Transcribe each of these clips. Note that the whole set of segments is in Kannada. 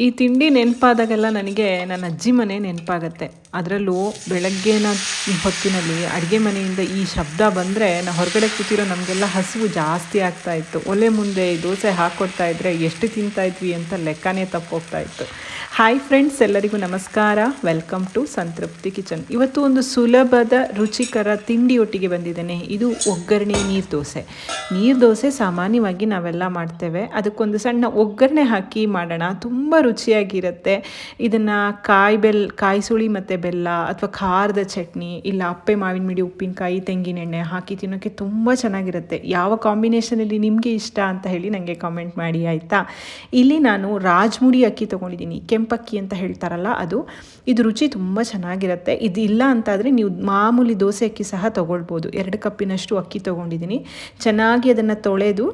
ಈ ತಿಂಡಿ ನೆನಪಾದಾಗೆಲ್ಲ ನನಗೆ ನನ್ನ ಅಜ್ಜಿ ಮನೆ ನೆನಪಾಗತ್ತೆ. ಅದರಲ್ಲೂ ಬೆಳಗ್ಗೆನ, ಹೊತ್ತಿನಲ್ಲಿ ಅಡುಗೆ ಮನೆಯಿಂದ ಈ ಶಬ್ದ ಬಂದರೆ ನಾವು ಹೊರಗಡೆ ಕೂತಿರೋ ನಮಗೆಲ್ಲ ಹಸಿವು ಜಾಸ್ತಿ ಆಗ್ತಾ ಇತ್ತು. ಒಲೆ ಮುಂದೆ ದೋಸೆ ಹಾಕ್ಕೊಡ್ತಾ ಇದ್ದರೆ ಎಷ್ಟು ತಿಂತಾ ಇದ್ವಿ ಅಂತ ಲೆಕ್ಕನೇ ತಪ್ಪೋಗ್ತಾ ಇತ್ತು. ಹಾಯ್ ಫ್ರೆಂಡ್ಸ್, ಎಲ್ಲರಿಗೂ ನಮಸ್ಕಾರ. Welcome to Santrupti kitchen. ಇವತ್ತು ಒಂದು ಸುಲಭದ, ರುಚಿಕರ ತಿಂಡಿಯೊಟ್ಟಿಗೆ ಬಂದಿದ್ದೇನೆ. ಇದು ಒಗ್ಗರಣೆ ನೀರು ದೋಸೆ. ನೀರು ದೋಸೆ ಸಾಮಾನ್ಯವಾಗಿ ನಾವೆಲ್ಲ ಮಾಡ್ತೇವೆ. ಅದಕ್ಕೊಂದು ಸಣ್ಣ ಒಗ್ಗರಣೆ ಹಾಕಿ ಮಾಡೋಣ. ತುಂಬ ರುಚಿಯಾಗಿರುತ್ತೆ. ಇದನ್ನು ಕಾಯಿ ಬೆಲ್ ಕಾಯಿ ಸುಳಿ ಮತ್ತು ಬೆಲ್ಲ ಅಥವಾ ಖಾರದ ಚಟ್ನಿ ಇಲ್ಲ ಅಪ್ಪೆ ಮಾವಿನ ಮಿಡಿ ಉಪ್ಪಿನಕಾಯಿ ತೆಂಗಿನೆಣ್ಣೆ ಹಾಕಿ ತಿನ್ನೋಕ್ಕೆ ತುಂಬ ಚೆನ್ನಾಗಿರುತ್ತೆ. ಯಾವ ಕಾಂಬಿನೇಷನಲ್ಲಿ ನಿಮಗೆ ಇಷ್ಟ ಅಂತ ಹೇಳಿ ನನಗೆ ಕಾಮೆಂಟ್ ಮಾಡಿ, ಆಯಿತಾ? ಇಲ್ಲಿ ನಾನು ರಾಜ್ಮುಡಿ ಅಕ್ಕಿ ತೊಗೊಂಡಿದ್ದೀನಿ. ಕೆಂಪಕ್ಕಿ ಅಂತ ಹೇಳ್ತಾರಲ್ಲ ಅದು. ಇದು ರುಚಿ ತುಂಬ ಚೆನ್ನಾಗಿರುತ್ತೆ. ಇದು ಇಲ್ಲ ಅಂತಾದರೆ ನೀವು ಮಾಮೂಲಿ ದೋಸೆ ಅಕ್ಕಿ ಸಹ ತೊಗೊಳ್ಬೋದು. ಎರಡು ಕಪ್ಪಿನಷ್ಟು ಅಕ್ಕಿ ತೊಗೊಂಡಿದ್ದೀನಿ. ಚೆನ್ನಾಗಿ ಅದನ್ನು ತೊಳೆದು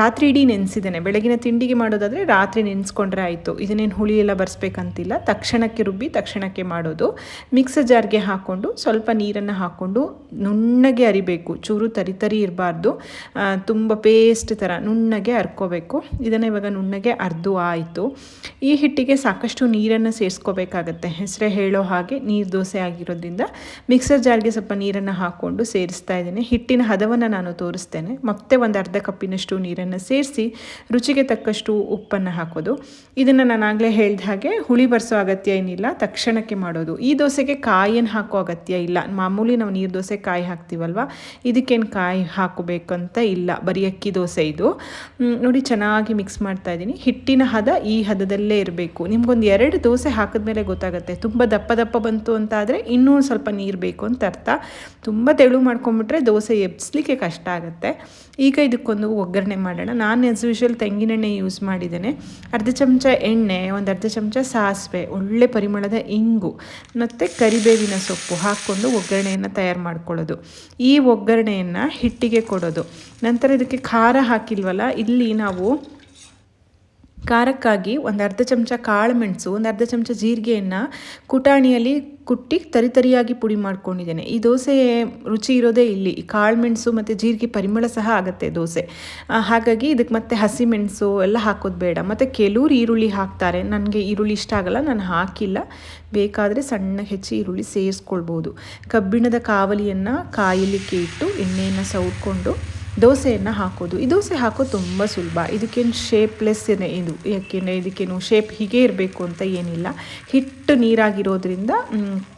ರಾತ್ರಿ ಇಡೀ ನೆನೆಸಿದ್ದೇನೆ. ಬೆಳಗಿನ ತಿಂಡಿಗೆ ಮಾಡೋದಾದರೆ ರಾತ್ರಿ ನೆನೆಸ್ಕೊಂಡ್ರೆ ಆಯಿತು. ಇದನ್ನೇನು ಹುಳಿ ಎಲ್ಲ ಬರ್ಸ್ಬೇಕಂತಿಲ್ಲ. ತಕ್ಷಣಕ್ಕೆ ರುಬ್ಬಿ ತಕ್ಷಣಕ್ಕೆ ಮಾಡೋದು. ಮಿಕ್ಸರ್ ಜಾರ್ಗೆ ಹಾಕ್ಕೊಂಡು ಸ್ವಲ್ಪ ನೀರನ್ನು ಹಾಕ್ಕೊಂಡು ನುಣ್ಣಗೆ ಅರಿಬೇಕು. ಚೂರು ತರಿ ತರಿ ಇರಬಾರ್ದು. ತುಂಬ ಪೇಸ್ಟ್ ಥರ ನುಣ್ಣಗೆ ಅರ್ಕೋಬೇಕು. ಇದನ್ನು ಇವಾಗ ನುಣ್ಣಗೆ ಅರ್ದು ಆಯಿತು. ಈ ಹಿಟ್ಟಿಗೆ ಸಾಕಷ್ಟು ನೀರನ್ನು ಸೇರಿಸ್ಕೋಬೇಕಾಗತ್ತೆ. ಹೆಸರೇ ಹೇಳೋ ಹಾಗೆ ನೀರು ದೋಸೆ ಆಗಿರೋದ್ರಿಂದ ಮಿಕ್ಸರ್ ಜಾರ್ಗೆ ಸ್ವಲ್ಪ ನೀರನ್ನು ಹಾಕ್ಕೊಂಡು ಸೇರಿಸ್ತಾ ಇದ್ದೀನಿ. ಹಿಟ್ಟಿನ ಹದವನ್ನು ನಾನು ತೋರಿಸ್ತೇನೆ. ಮತ್ತೆ ಒಂದು ಅರ್ಧ ಕಪ್ಪಿನಷ್ಟು ನೀರನ್ನು ಸೇರಿಸಿ ರುಚಿಗೆ ತಕ್ಕಷ್ಟು ಉಪ್ಪನ್ನು ಹಾಕೋದು. ಇದನ್ನು ನಾನು ಆಗಲೇ ಹೇಳಿದ ಹಾಗೆ ಹುಳಿ ಬರೆಸೋ ಅಗತ್ಯ ಏನಿಲ್ಲ. ತಕ್ಷಣಕ್ಕೆ ಮಾಡೋದು. ಈ ದೋಸೆಗೆ ಕಾಯಿಯನ್ನು ಹಾಕೋ ಅಗತ್ಯ ಇಲ್ಲ. ಮಾಮೂಲಿ ನಾವು ನೀರು ದೋಸೆ ಕಾಯಿ ಹಾಕ್ತೀವಲ್ವ? ಇದಕ್ಕೇನು ಕಾಯಿ ಹಾಕಬೇಕಂತ ಇಲ್ಲ. ಬರೀ ಅಕ್ಕಿ ದೋಸೆ ಇದು. ನೋಡಿ ಚೆನ್ನಾಗಿ ಮಿಕ್ಸ್ ಮಾಡ್ತಾ ಇದ್ದೀನಿ. ಹಿಟ್ಟಿನ ಹದ ಈ ಹದದಲ್ಲೇ ಇರಬೇಕು. ನಿಮ್ಗೊಂದು ಎರಡು ದೋಸೆ ಹಾಕಿದ್ಮೇಲೆ ಗೊತ್ತಾಗುತ್ತೆ. ತುಂಬ ದಪ್ಪ ದಪ್ಪ ಬಂತು ಅಂತ ಆದರೆ ಇನ್ನೂ ಸ್ವಲ್ಪ ನೀರು ಬೇಕು ಅಂತ ಅರ್ಥ. ತುಂಬ ತೆಳು ಮಾಡ್ಕೊಂಬಿಟ್ರೆ ದೋಸೆ ಎಬ್ಸ್ಲಿಕ್ಕೆ ಕಷ್ಟ ಆಗುತ್ತೆ. ಈಗ ಇದಕ್ಕೊಂದು ಒಗ್ಗರಣೆ ಮಾಡೋಣ. ನಾನು ಆಸ್ ಯೂಶ್ವಲ್ ತೆಂಗಿನೆಣ್ಣೆ ಯೂಸ್ ಮಾಡಿದ್ದೇನೆ. ಅರ್ಧ ಚಮಚ ಎಣ್ಣೆ, ಒಂದು ಅರ್ಧ ಚಮಚ ಸಾಸಿವೆ, ಒಳ್ಳೆ ಪರಿಮಳದ ಇಂಗು. ಮತ್ತು ಕರಿಬೇವಿನ ಸೊಪ್ಪು ಹಾಕ್ಕೊಂಡು ಒಗ್ಗರಣೆಯನ್ನು ತಯಾರು ಮಾಡ್ಕೊಳ್ಳೋದು. ಈ ಒಗ್ಗರಣೆಯನ್ನು ಹಿಟ್ಟಿಗೆ ಕೊಡೋದು. ನಂತರ ಇದಕ್ಕೆ ಖಾರ ಹಾಕಿಲ್ವಲ್ಲ, ಇಲ್ಲಿ ನಾವು ಖಾರಕ್ಕಾಗಿ ಒಂದು ಅರ್ಧ ಚಮಚ ಕಾಳು ಮೆಣಸು, ಒಂದು ಅರ್ಧ ಚಮಚ ಜೀರಿಗೆಯನ್ನು ಕುಟಾಣಿಯಲ್ಲಿ ಕುಟ್ಟಿ ತರಿತರಿಯಾಗಿ ಪುಡಿ ಮಾಡ್ಕೊಂಡಿದ್ದೇನೆ. ಈ ದೋಸೆ ರುಚಿ ಇರೋದೇ ಇಲ್ಲಿ. ಕಾಳು ಮೆಣಸು ಮತ್ತು ಜೀರಿಗೆ ಪರಿಮಳ ಸಹ ಆಗುತ್ತೆ ದೋಸೆ. ಹಾಗಾಗಿ ಇದಕ್ಕೆ ಮತ್ತೆ ಹಸಿ ಮೆಣಸು ಎಲ್ಲ ಹಾಕೋದು ಬೇಡ. ಮತ್ತು ಕೆಲವರು ಈರುಳ್ಳಿ ಹಾಕ್ತಾರೆ. ನನಗೆ ಈರುಳ್ಳಿ ಇಷ್ಟ ಆಗಲ್ಲ, ನಾನು ಹಾಕಿಲ್ಲ. ಬೇಕಾದರೆ ಸಣ್ಣ ಹೆಚ್ಚಿ ಈರುಳ್ಳಿ ಸೇರಿಸ್ಕೊಳ್ಬೋದು. ಕಬ್ಬಿಣದ ಕಾವಲಿಯನ್ನು ಕಾಯಲಿಕ್ಕೆ ಇಟ್ಟು ಎಣ್ಣೆಯನ್ನು ಸೌರ್ಕೊಂಡು ದೋಸೆಯನ್ನು ಹಾಕೋದು. ಈ ದೋಸೆ ಹಾಕೋದು ತುಂಬ ಸುಲಭ. ಇದಕ್ಕೇನು ಶೇಪ್ಲೆಸ್ ಇದೆ ಇದು. ಯಾಕೆಂದರೆ ಇದಕ್ಕೇನು ಶೇಪ್ ಹೀಗೆ ಇರಬೇಕು ಅಂತ ಏನಿಲ್ಲ. ಹಿಟ್ಟು ನೀರಾಗಿರೋದ್ರಿಂದ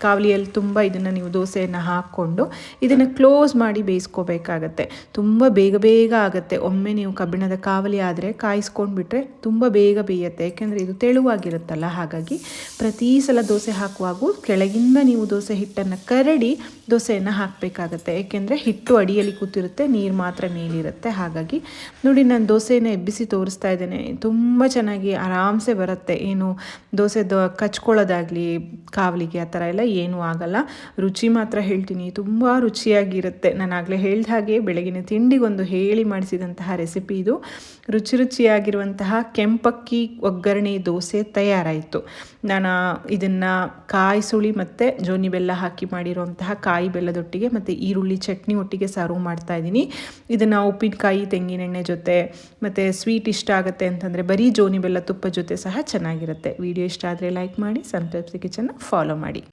ಕಾವಲಿಯಲ್ಲಿ ತುಂಬ ಇದನ್ನು ನೀವು ದೋಸೆಯನ್ನು ಹಾಕ್ಕೊಂಡು ಇದನ್ನು ಕ್ಲೋಸ್ ಮಾಡಿ ಬೇಯಿಸ್ಕೋಬೇಕಾಗತ್ತೆ. ತುಂಬ ಬೇಗ ಬೇಗ ಆಗುತ್ತೆ. ಒಮ್ಮೆ ನೀವು ಕಬ್ಬಿಣದ ಕಾವಲಿ ಆದರೆ ಕಾಯಿಸ್ಕೊಂಡ್ಬಿಟ್ರೆ ತುಂಬ ಬೇಗ ಬೇಯುತ್ತೆ. ಯಾಕೆಂದರೆ ಇದು ತೆಳುವಾಗಿರುತ್ತಲ್ಲ, ಹಾಗಾಗಿ ಪ್ರತಿ ಸಲ ದೋಸೆ ಹಾಕುವಾಗೂ ಕೆಳಗಿಂದ ನೀವು ದೋಸೆ ಹಿಟ್ಟನ್ನು ಕರಡಿ ದೋಸೆಯನ್ನು ಹಾಕಬೇಕಾಗತ್ತೆ. ಏಕೆಂದರೆ ಹಿಟ್ಟು ಅಡಿಯಲ್ಲಿ ಕೂತಿರುತ್ತೆ, ನೀರು ಮಾತ್ರ ಮೇಲಿರುತ್ತೆ. ಹಾಗಾಗಿ ನೋಡಿ, ನಾನು ದೋಸೆನ ಎಬ್ಬಿಸಿ ತೋರಿಸ್ತಾ ಇದ್ದೇನೆ. ತುಂಬ ಚೆನ್ನಾಗಿ ಆರಾಮ್ಸೆ ಬರುತ್ತೆ. ಏನು ದೋಸೆ ದೋ ಕಚ್ಕೊಳ್ಳೋದಾಗಲಿ, ಕಾವಲಿಗೆ ಆ ಥರ ಎಲ್ಲ ಏನೂ ಆಗಲ್ಲ. ರುಚಿ ಮಾತ್ರ ಹೇಳ್ತೀನಿ. ತುಂಬ ರುಚಿಯಾಗಿರುತ್ತೆ. ನಾನು ಆಗಲೇ ಹೇಳಿದ ಹಾಗೆ ಬೆಳಗಿನ ತಿಂಡಿಗೊಂದು ಹೇಳಿ ಮಾಡಿಸಿದಂತಹ ರೆಸಿಪಿ ಇದು. ರುಚಿ ರುಚಿಯಾಗಿರುವಂತಹ ಕೆಂಪಕ್ಕಿ ಒಗ್ಗರಣೆ ದೋಸೆ ತಯಾರಾಯಿತು. ನಾನು ಇದನ್ನು ಕಾಯಿ ಸುಳಿ ಮತ್ತು ಜೋನಿ ಬೆಲ್ಲ ಹಾಕಿ ಮಾಡಿರುವಂತಹ ಕಾಯಿ ಬೆಲ್ಲದೊಟ್ಟಿಗೆ ಮತ್ತು ಈರುಳ್ಳಿ ಚಟ್ನಿ ಒಟ್ಟಿಗೆ ಸರ್ವ್ ಮಾಡ್ತಾ ಇದ್ದೀನಿ. ಇದನ್ನು ಉಪ್ಪಿನಕಾಯಿ, ತೆಂಗಿನೆಣ್ಣೆ ಜೊತೆ, ಮತ್ತು ಸ್ವೀಟ್ ಇಷ್ಟ ಆಗುತ್ತೆ ಅಂತಂದರೆ ಬರೀ ಜೋನಿ ಬೆಲ್ಲ ತುಪ್ಪ ಜೊತೆ ಸಹ ಚೆನ್ನಾಗಿರುತ್ತೆ. ವಿಡಿಯೋ ಇಷ್ಟ ಆದರೆ ಲೈಕ್ ಮಾಡಿ ಸಂತೃಪ್ತಿ ಕಿಚನ್ನ ಫಾಲೋ ಮಾಡಿ.